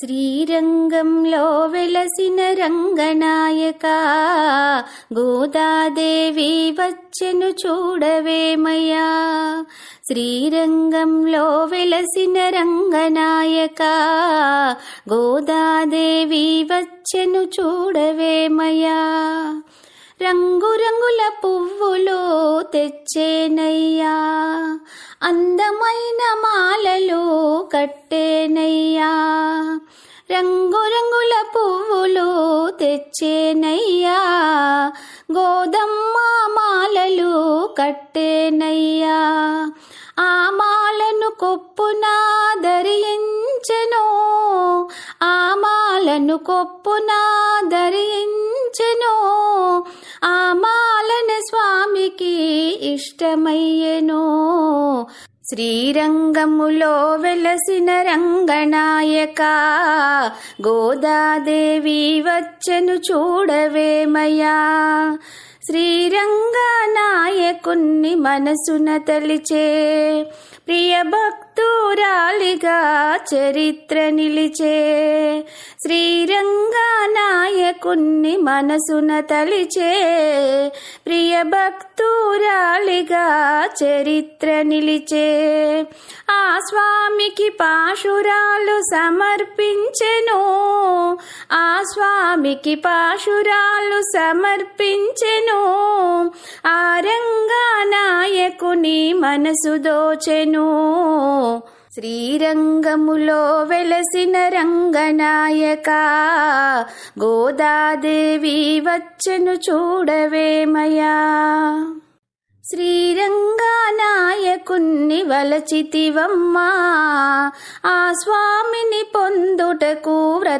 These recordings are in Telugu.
శ్రీరంగంలో వెలసిన రంగనాయక గోదాదేవి వచ్చెను చూడవేమయ్యా శ్రీరంగంలో వెలసిన రంగనాయక గోదాదేవి వచ్చెను చూడవేమయ్యా రంగురంగుల పువ్వులు తెచ్చేనయ్యా అందమైన మాలలు కట్టేనయ్యా. రంగురంగుల పువ్వులు తెచ్చేనయ్యా. గోదమ్మ మాలలు కట్టేనయ్యా. ఆ మాలను కొప్పున ధరించెను. ఆ మాలను కొప్పున ధరించెను. ఆ మాలను స్వామికి ఇష్టమయ్యెను. శ్రీరంగములో వెలసిన రంగనాయక గోదాదేవి వచ్చెను చూడవేమయా శ్రీరంగనాయకుణ్ణి మనసున తలిచే ప్రియ భక్తురాలిగా చరిత్ర నిలిచే శ్రీరంగనాయకుణ్ణి మనసున తలిచే ప్రియ భక్తురాలిగా చరిత్ర నిలిచే ఆ స్వామికి పాశురాలు సమర్పించెను. ఆ స్వామికి పాశురాలు సమర్పించెను. ఆ రంగనాయకుని మనసు దోచెను. శ్రీరంగములో వెలసిన రంగనాయక గోదాదేవి వచ్చను చూడవేమయా? శ్రీరంగనాయకుణ్ణి వలచితివమ్మా ఆ స్వామిని పొంద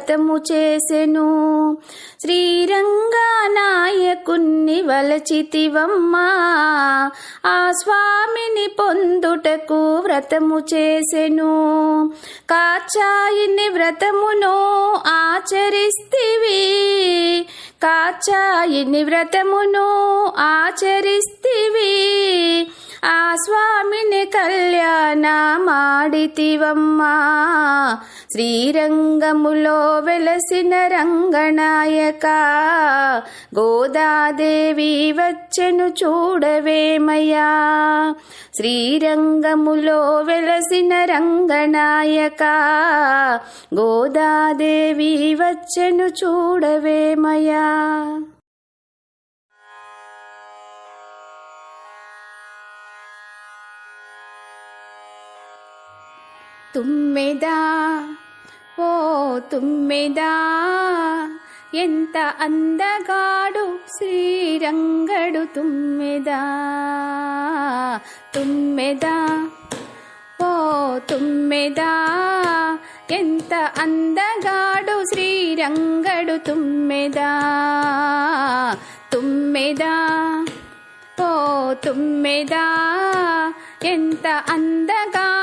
వ్రతము చేసెను శ్రీరంగనాయకుణ్ణి వలచితివమ్మా. ఆ స్వామిని పొందుటకు వ్రతము చేసెను కాచాయిని వ్రతమును ఆచరిస్తివి. కాచాయిని వ్రతమును ఆచరిస్తివి. ఆ స్వామిని కళ్యాణ మాడితివమ్మా. శ్రీరంగములో వెలసిన రంగనాయక. గోదాదేవి వచ్చెను చూడవేమయ్యా. శ్రీరంగములో వెలసిన రంగనాయక. గోదాదేవి వచ్చెను చూడవేమయ్యా. తుమ్మెదా? ఓ తుమ్మెదా? ఎంత అందగాడు శ్రీరంగడు తుమ్మెదా? తుమ్మెదా? ఓ తుమ్మెదా? ఎంత అందగాడు శ్రీరంగడు తుమ్మెదా? తుమ్మెదా? ఓ తుమ్మెదా? ఎంత అందగా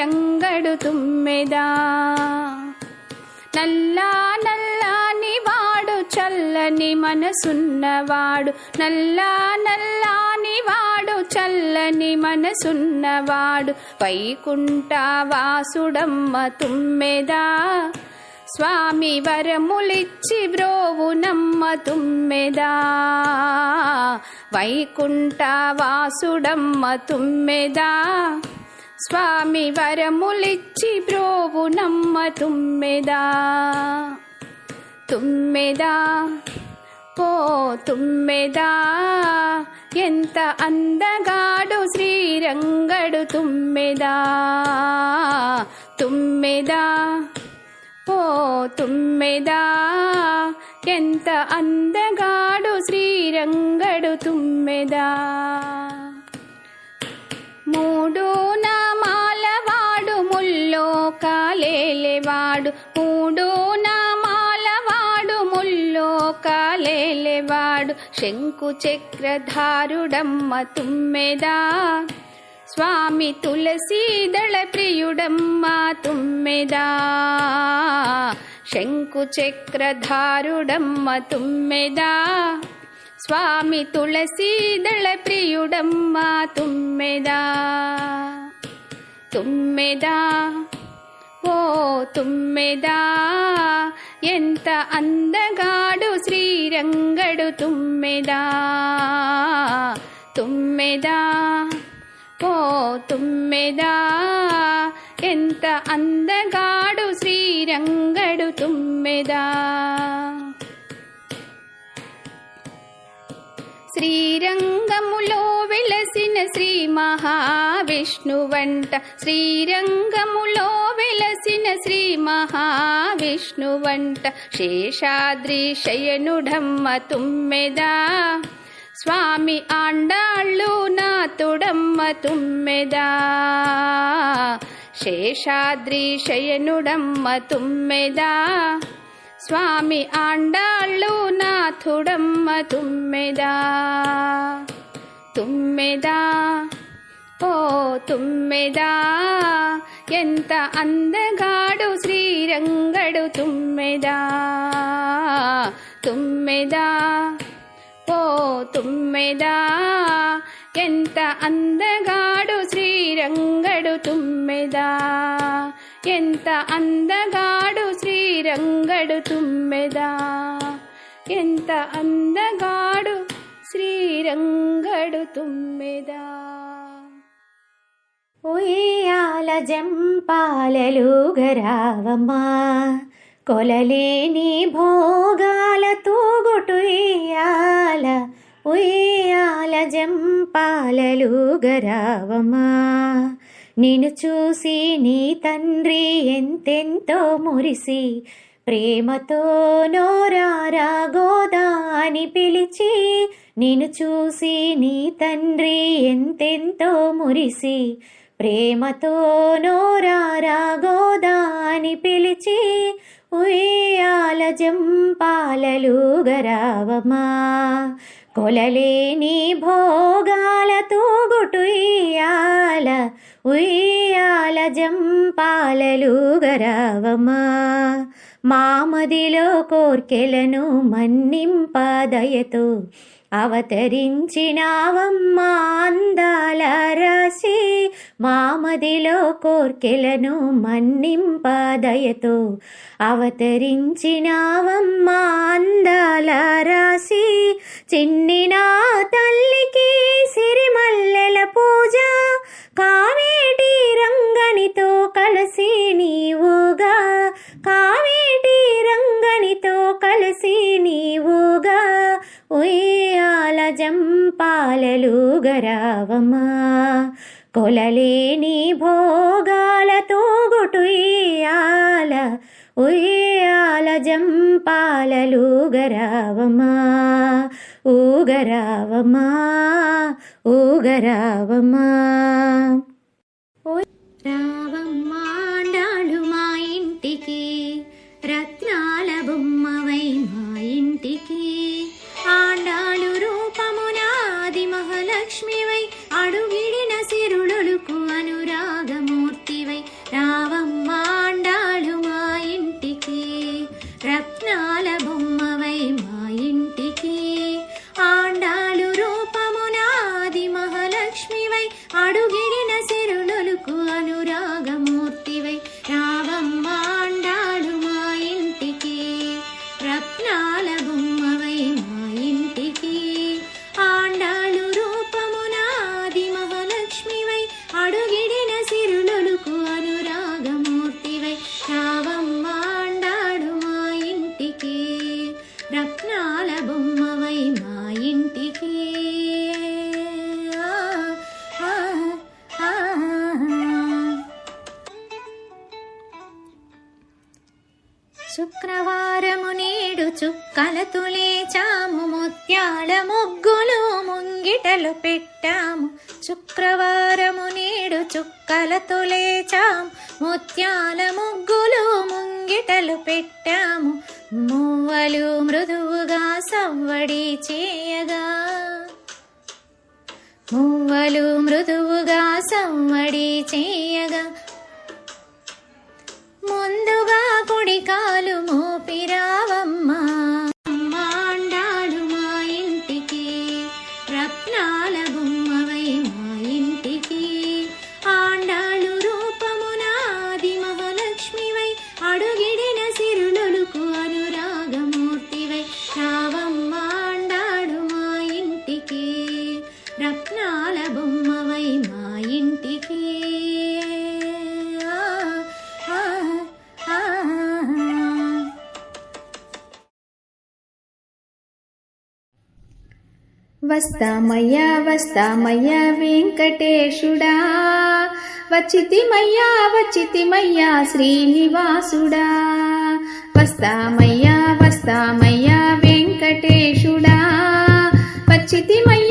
రంగడు తుమ్మెదా నల్లా నల్లాని వాడు చల్లని మనసున్నవాడు. నల్లా నల్లాని వాడు చల్లని మనసున్నవాడు. వైకుంఠ వాసుడమ్మ తుమ్మెదా. స్వామి వరములిచ్చి బ్రోవు నమ్మ తుమ్మెదా. వైకుంఠ వాసుడమ్మ తుమ్మెదా. స్వామి వరములిచ్చి బ్రోవు నమ్మ తుమ్మెదా. తుమ్మెదా? ఓ తుమ్మెదా? ఎంత అందగాడు శ్రీరంగడు తుమ్మెదా? తుమ్మెదా? ఓ తుమ్మెదా? ఎంత అందగాడు శ్రీరంగడు తుమ్మెదా? మూడు నా ముల్లోకాలేవాడు మూడు నామాలవాడు ముల్లోకాలేవాడు శంకు చక్రధారుడమ్మ తుమ్మెదా స్వామి తులసీదళ ప్రియుడమ్మ తుమ్మెదా. శంకు చక్రధారుడమ్మ తుమ్మెదా స్వామి తులసీదళ ప్రియుడమ్మ తుమ్మెదా. తుమ్మెదా? ఓ తుమ్మెదా? ఎంత అందగాడు శ్రీరంగడు తుమ్మెదా? తుమ్మెదా? ఓ తుమ్మెదా? ఎంత అందగాడు శ్రీరంగడు తుమ్మెదా? శ్రీరంగములో వెలసిన శ్రీ మహావిష్ణువంట శ్రీరంగములో వెలసిన శ్రీ మహావిష్ణువంట శేషాద్రి శయనుడమ్మ తుమ్మెదా. స్వామి ఆండాళ్ళు నా తుడమ్మ తుమ్మెదా. శేషాద్రి శయనుడమ్మ తుమ్మెదా. స్వామి ఆండాళ్ళు నాథుడమ్మ తుమ్మెదా. తుమ్మెదా? ఓ తుమ్మెదా? ఎంత అందగాడు శ్రీరంగడు తుమ్మెదా. తుమ్మెదా? ఓ తుమ్మెదా? ఎంత అందగాడు శ్రీరంగడు తుమ్మెదా. ఎంత అందగాడు శ్రీరంగడు తుమ్మెదా. ఎంత అందగాడు శ్రీరంగడు తుమ్మెదా. ఉయ్యాల జంపాలలు గరావమ్మా. కొలలేని భోగాల తూగుటుయ్యాల ఉయ్యాల జంపాలలు గరావమ్మా. నిన్ను చూసి నీ తండ్రి ఎంతెంతో మురిసి ప్రేమతో నోరారా గోదా అని పిలిచి నిన్ను చూసి నీ తండ్రి ఎంతెంతో మురిసి ప్రేమతో నోరారా గోదా అని పిలిచి ఉయ్యాల జంపాలలు గరావమా? కొలలేని భోగాల తూగుటుయ్యాల ఉయ్యాల జంపాలలు గరావమా. మామదిలో కోర్కెలను మన్నింపదయతో అవతరించినావమ్మా అందాల రాసి మామదిలో కోర్కెలను మన్నింపదయతో అవతరించినావమ్మా అందాల రాసి చిన్నినా తల్లికి సిరిమల్లెల పాలలుగరావమా కొలలేని భోగాలతో గుటుయ్యాల ఉయ్యాల జంపాలలు గరావమా ఊగరావమా ఊగరావమా రావమ్మా. ఇంటికి రత్నాల బొమ్మవై మా ఇంటికి. శుక్రవారము నేడు చుక్కలతో లేచాము ముత్యాల ముగ్గులు ముంగిటలు పెట్టాము. శుక్రవారము నేడు చుక్కలతో లేచాము ముత్యాల ముగ్గులు ముంగిటలు పెట్టాము. మువ్వలు మృదువుగా సవ్వడి చేయగా. మువ్వలు మృదువుగా సవ్వడి చేయగా. ముందుగా కుడి కాలు మోపిరావమ్మా. వస్తామయ్యా వస్తామయ్యా వెంకటేశుడా. వచ్చితిమయ్యా వచ్చితిమయ్యా శ్రీనివాసుడా. వస్తామయ్యా వస్తామయ్యా వెంకటేశుడా. వచ్చితిమయ్యా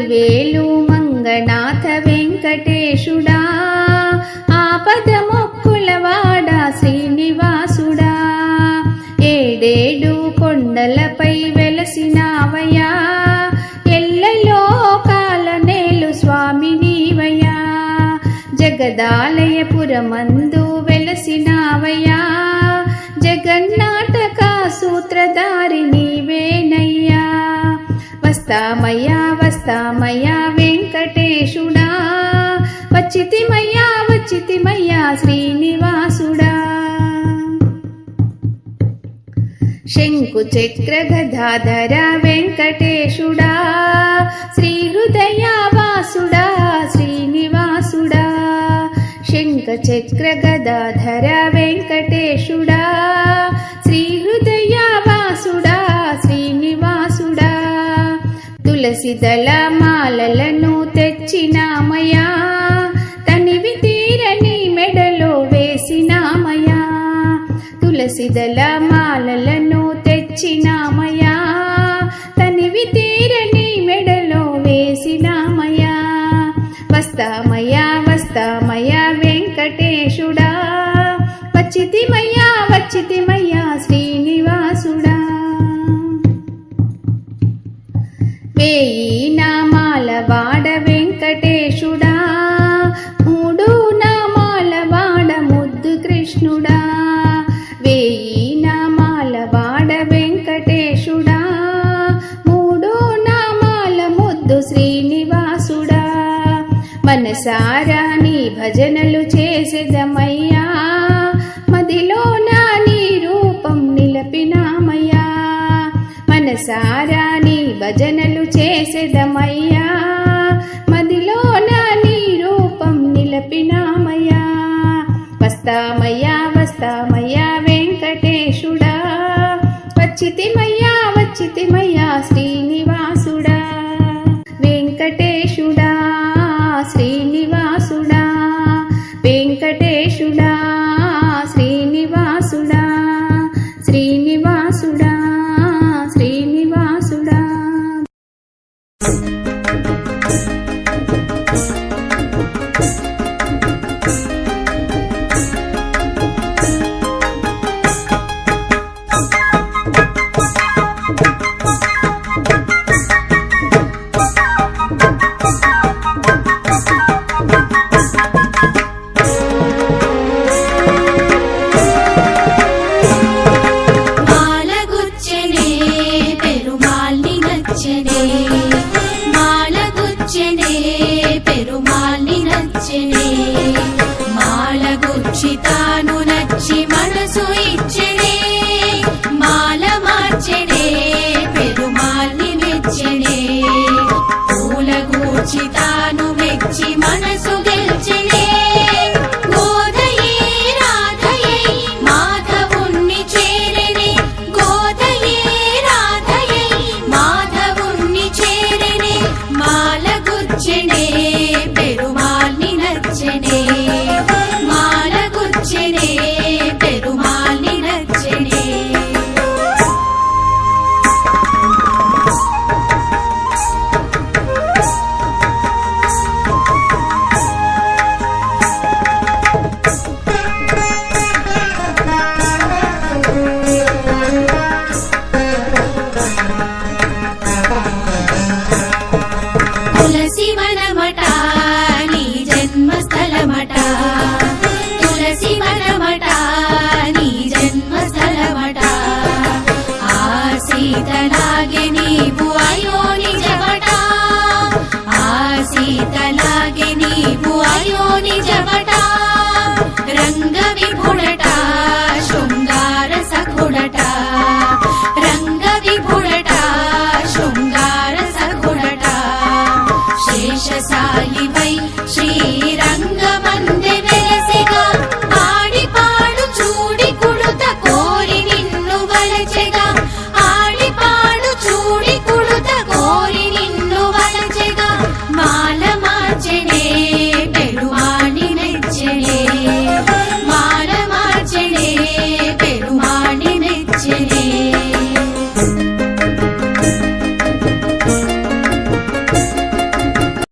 వేలు మంగనాథ వెంకటేశుడా. వచ్చితిమయ్యా వెంకటేశుడా. వచ్చితిమయ్యా వచ్చితిమయ్యా శ్రీనివాసుడా. శంకు చక్ర గదాధర వెంకటేశుడా. శ్రీ హృదయ వాసుడా శ్రీనివాసుడా. శంఖ చక్ర గదాధర వెంకటేశుడా. శ్రీ హృదయ తులసి దళమాలలను తెచ్చినామయా తనివి తీరని మెడలో వేసినామయా తులసి దళ ఈ నామాల వాడ తిరుమాలి నచ్చనే 一杯寂